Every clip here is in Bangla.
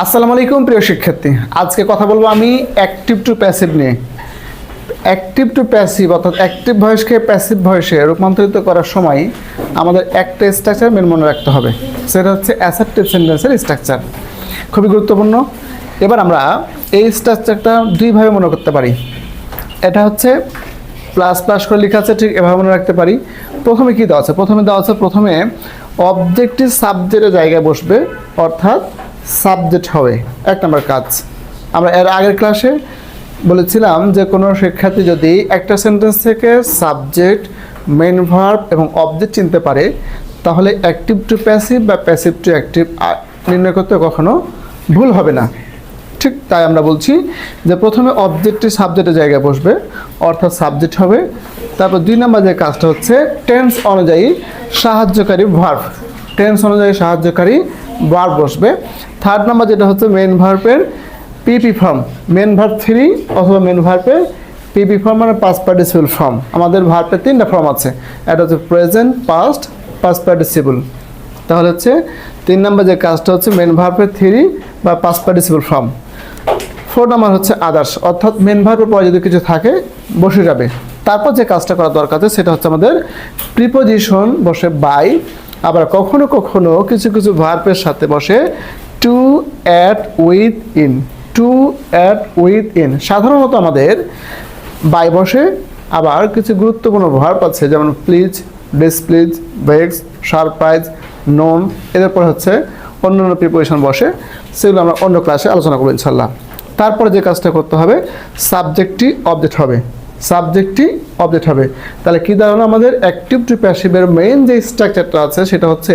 আসসালামু আলাইকুম প্রিয় শিক্ষার্থী। আজকে কথা বলব আমি অ্যাক্টিভ টু প্যাসিভ নিয়ে। অ্যাক্টিভ টু প্যাসিভ অর্থাৎ অ্যাক্টিভ ভয়েসকে প্যাসিভ ভয়েসে রূপান্তরিত করার সময় আমাদের একটা স্ট্রাকচার মেন মনে রাখতে হবে। সেটা হচ্ছে অ্যাসার্টিভ সেন্টেন্সের স্ট্রাকচার খুবই গুরুত্বপূর্ণ। এবার আমরা এই স্ট্রাকচারটা দুইভাবে মনে করতে পারি। এটা হচ্ছে প্লাস প্লাস করে লেখা আছে, ঠিক এভাবে মনে রাখতে পারি। প্রথমে কি দেওয়া আছে? প্রথমে দেওয়া আছে প্রথমে অবজেক্টিভ সাবজেক্টের জায়গায় বসবে, অর্থাৎ সাবজেক্ট হবে। এক নম্বর কাজ। আমরা এর আগের ক্লাসে বলেছিলাম যে কোনো শিক্ষার্থী যদি একটা সেন্টেন্স থেকে সাবজেক্ট মেন ভার্ব এবং অবজেক্ট চিনতে পারে, তাহলে অ্যাক্টিভ টু প্যাসিভ বা প্যাসিভ টু অ্যাক্টিভ নির্ণয় করতে কখনো ভুল হবে না। ঠিক তাই আমরা বলছি যে প্রথমে অবজেক্টটি সাবজেক্টের জায়গায় বসবে, অর্থাৎ সাবজেক্ট হবে। তারপর দুই নম্বর যে কাজটা হচ্ছে টেন্স অনুযায়ী সাহায্যকারী ভার্ভ টেন্স অনুযায়ী সাহায্যকারী ভার্ব বসবে। থার্ড নাম্বার যেটা হচ্ছে মেন ভার্বের PP form main verb three অথবা মেন ভার্বের পিপি ফর্ম মানে পাস্ট পার্টিসিপল ফর্ম আমাদের ভার্বের তিনটা ফর্ম আছে। এটা হচ্ছে প্রেজেন্ট পাস্ট পাস্ট পার্টিসিপল তাহলে হচ্ছে তিন নম্বর যে কাজটা হচ্ছে মেন ভার্বের থ্রি বা past participle form four number হচ্ছে আদার্স অর্থাৎ মেন ভার্বের পরে যদি কিছু থাকে, বসে যাবে। তারপর যে কাজটা করা দরকার আছে, সেটা হচ্ছে আমাদের প্রিপোজিশন বসে বাই আবার কখনো কখনো কিছু কিছু ভার্বের সাথে বসে to at with in to at with in সাধারণত আমাদের বাই বসে আবার কিছু গুরুত্বপূর্ণ ভার্ব আছে, যেমন please displease vex surprise known এদের পরে হচ্ছে অন্য অন্য প্রিপারেশন বসে, সেগুলো আমরা অন্য ক্লাসে আলোচনা করব ইনশাল্লাহ তারপরে যে কাজটা করতে হবে সাবজেক্টটি অবজেক্ট হবে। সাবজেক্টটি অবজেক্ট হবে। তাহলে কী দাঁড়ানো আমাদের অ্যাক্টিভ টু প্যাসিভের মেইন যে স্ট্রাকচারটা আছে, সেটা হচ্ছে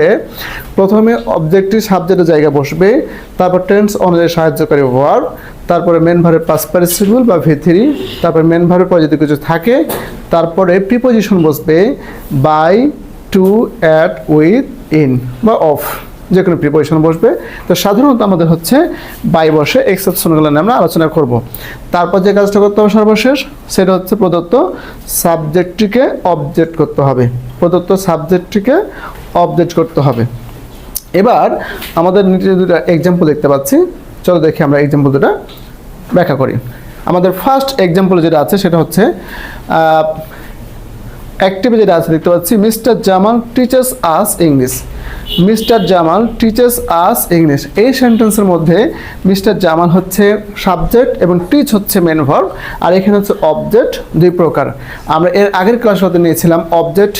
প্রথমে অবজেক্টটি সাবজেক্টের জায়গায় বসবে, তারপর টেন্স অনুযায়ী সাহায্যকারী ওয়ার্ড তারপরে মেন ভারের পাস পারিসিবল বা ভি থ্রি তারপরে মেন ভারের পরে যদি কিছু থাকে, তারপরে প্রিপোজিশন বসবে by to at with in বা অফ যে কোনো প্রিপোজিশন বসবে। তো সাধারণত আমাদের হচ্ছে বাই বসে এক্সেপশনগুলো নিয়ে আমরা আলোচনা করব। তারপর যে কাজটা করতে হবে সর্বশেষ, সেটা হচ্ছে প্রদত্ত সাবজেক্টটিকে অবজেক্ট করতে হবে। প্রদত্ত সাবজেক্টটিকে অবজেক্ট করতে হবে। এবার আমাদের নিচে দুটা এক্সাম্পল দেখতে পাচ্ছি। চলো দেখি আমরা এক্সাম্পল দুটা ব্যাখ্যা করি। আমাদের ফার্স্ট এক্সাম্পল যেটা আছে, সেটা হচ্ছে অ্যাক্টিভে যেটা আছে, দেখতে পাচ্ছি mister Jamal teachers us English mister Jamal teachers us English এই সেন্টেন্সের মধ্যে মিস্টার জামাল হচ্ছে সাবজেক্ট এবং টিচ হচ্ছে মেন ভার্ব আর এখানে হচ্ছে অবজেক্ট দুই প্রকার। আমরা এর আগের ক্লাসটাতে নিয়েছিলাম অবজেক্ট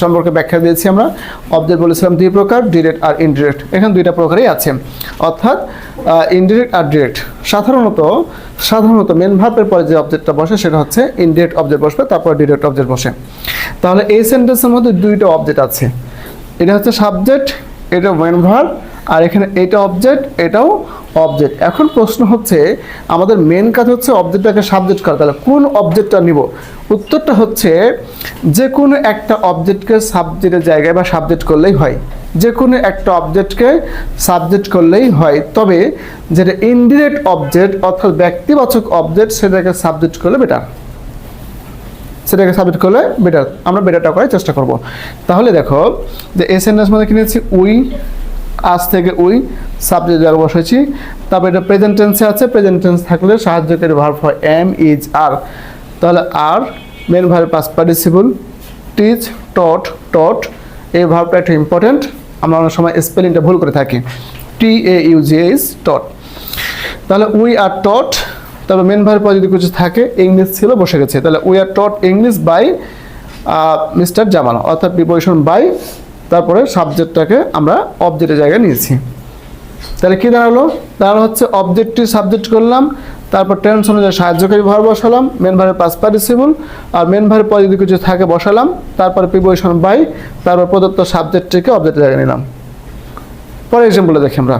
সম্পর্কে ব্যাখ্যা দিয়েছি আমরা। অবজেক্ট বলেছিলাম দুই প্রকার ডিরেক্ট আর ইনডিরেক্ট এখানে দুইটা প্রকারই আছে। অর্থাৎ ইনডিরেক্ট আর ডিরেক্ট সাধারণত সাধারণত মেন ভার্বের পরে যে অবজেক্টটা বসে সেটা হচ্ছে ইনডিরেক্ট অবজেক্ট বসবে, তারপর ডিরেক্ট অবজেক্ট বসে। তাহলে এই সেন্টেন্সের মধ্যে দুইটা অবজেক্ট আছে। এটা হচ্ছে সাবজেক্ট এটা মেন ভার্ব আর এখানে এটা অবজেক্ট এটাও অবজেক্ট এখন প্রশ্ন হচ্ছে, আমাদের মেন কাজ হচ্ছে অবজেক্টটাকে সাবজেক্ট করা। তাহলে কোন অবজেক্টটা নিব? উত্তরটা হচ্ছে যে কোনো একটা অবজেক্টকে সাবজেক্টের জায়গায় বা সাবজেক্ট করলেই হয়। যে কোনো একটা অবজেক্টকে সাবজেক্ট করলেই হয়। তবে যেটা ইনডিরেক্ট অবজেক্ট অর্থাৎ ব্যক্তিবাচক অবজেক্ট সেটাকে সাবজেক্ট করলে বেটার সেটাকে সাবজেক্ট করলে বেটার আমরা বেটারটা করার চেষ্টা করব। তাহলে দেখো, যে এস এন এস মধ্যে কিনেছি উই, আজ থেকে উই সাবজেক্ট জায়গা বসেছি তারপর এটা প্রেজেন্ট টেন্সে আছে। প্রেজেন্ট টেন্স থাকলে সাহায্যকারী ভার্ব হয় এম ইজ আর তাহলে আর main verb past participle teach taught taught এই ভার্বটা একটু ইম্পর্টেন্ট আমরা অনেক সময় স্পেলিংটা ভুল করে থাকি। টি এ ইউ জি এস টট তাহলে উই আর টট তবে মেন ভার্ব যদি কিছু থাকে ইংলিশ ছিল, বসে গেছে। তাহলে we are taught English by mister Jamal অর্থাৎ প্রিপোজিশন বাই তারপরে সাবজেক্টটাকে আমরা অবজেক্টের জায়গায় নিয়েছি। তাহলে কী দাঁড়াল? দাঁড়াল হচ্ছে অবজেক্টটি সাবজেক্ট করলাম তারপর টেন্স অনুযায়ী সাহায্যকারী ভার বসালাম মেন ভারের পাস পার্টিসিবল আর মেন ভারের পরে যদি কিছু থাকে বসালাম, তারপরে প্রিপোজিশন বাই তারপর প্রদত্ত সাবজেক্টটিকে অবজেক্টের জায়গায় নিলাম। পরে এক্সাম্পলে দেখি আমরা।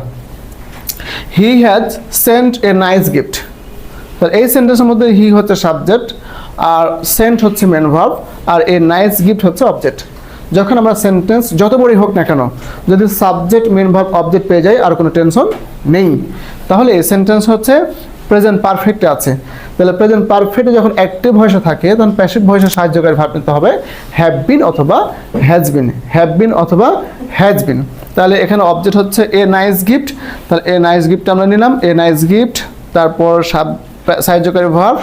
He has sent a nice gift তাহলে এই সেন্টেন্সের মধ্যে হি হচ্ছে সাবজেক্ট আর সেন্ট হচ্ছে মেন ভার্ব আর এ নাইস গিফট হচ্ছে অবজেক্ট যখন আমরা সেন্টেন্স যত বড়ই হোক না কেন, যদি সাবজেক্ট মেন ভার্ব অবজেক্ট পেয়ে যাই, আর কোনো টেনশন নেই। তাহলে এই সেন্টেন্স হচ্ছে প্রেজেন্ট পারফেক্টে আছে। তাহলে প্রেজেন্ট পারফেক্টে যখন অ্যাক্টিভ ভয়েসে থাকে, তখন প্যাসিভ ভয়েসে সাহায্যকারী ভাব নিতে হবে হ্যাভ বিন অথবা হ্যাজ বিন হ্যাভ বিন অথবা হ্যাজ বিন তাহলে এখানে অবজেক্ট হচ্ছে এ নাইস গিফট তাহলে এ নাইস গিফট আমরা নিলাম। এ নাইস গিফট তারপর সাহায্যকারী ভাব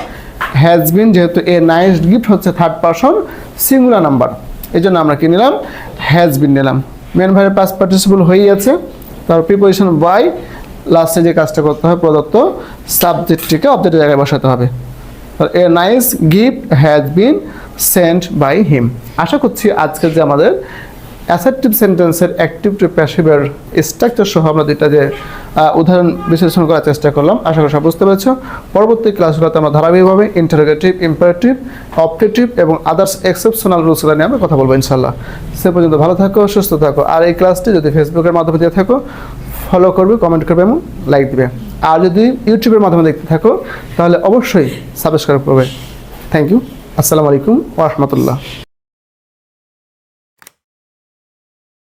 হ্যাজ বিন যেহেতু এ নাইস গিফট হচ্ছে থার্ড পারসন সিঙ্গুলার নাম্বার এই জন্য আমরা কি নিলাম? হ্যাজ বিন নিলাম। মেন ভাইয়ের পাস পার্টিসিপল হয়েই আছে। তার প্রিপোজিশন বাই লাস্টে যে কাজটা করতে হবে প্রদত্ত সাবজেক্টটিকে অবজেক্টের জায়গায় বসাতে হবে। A nice gift has been sent by him আশা করছি আজকে যে আমাদের অ্যাসেপ্টিভ সেন্টেন্সের অ্যাক্টিভ টু প্যাসিভের স্ট্রাকচার সহ আমরা দুইটা যে উদাহরণ বিশ্লেষণ করার চেষ্টা করলাম, আশা করি সব বুঝতে পেরেছ। পরবর্তী ক্লাসগুলোতে আমরা ধারাবাহিকভাবে ইন্টারোগেটিভ ইম্পারেটিভ অপটেটিভ এবং আদার্স এক্সেপশনাল রুলসগুলো নিয়ে আমরা কথা বলব ইনশাল্লাহ সে পর্যন্ত ভালো থাকো, সুস্থ থাকো। আর এই ক্লাসটি যদি ফেসবুকের মাধ্যমে দিয়ে থাকো ফলো করবে কমেন্ট করবে এবং লাইক দেবে। আর যদি ইউটিউবের মাধ্যমে দেখতে থাকো, তাহলে অবশ্যই সাবস্ক্রাইব করবে। থ্যাংক ইউ আসসালামু আলাইকুম ওরহমতুল্লাহ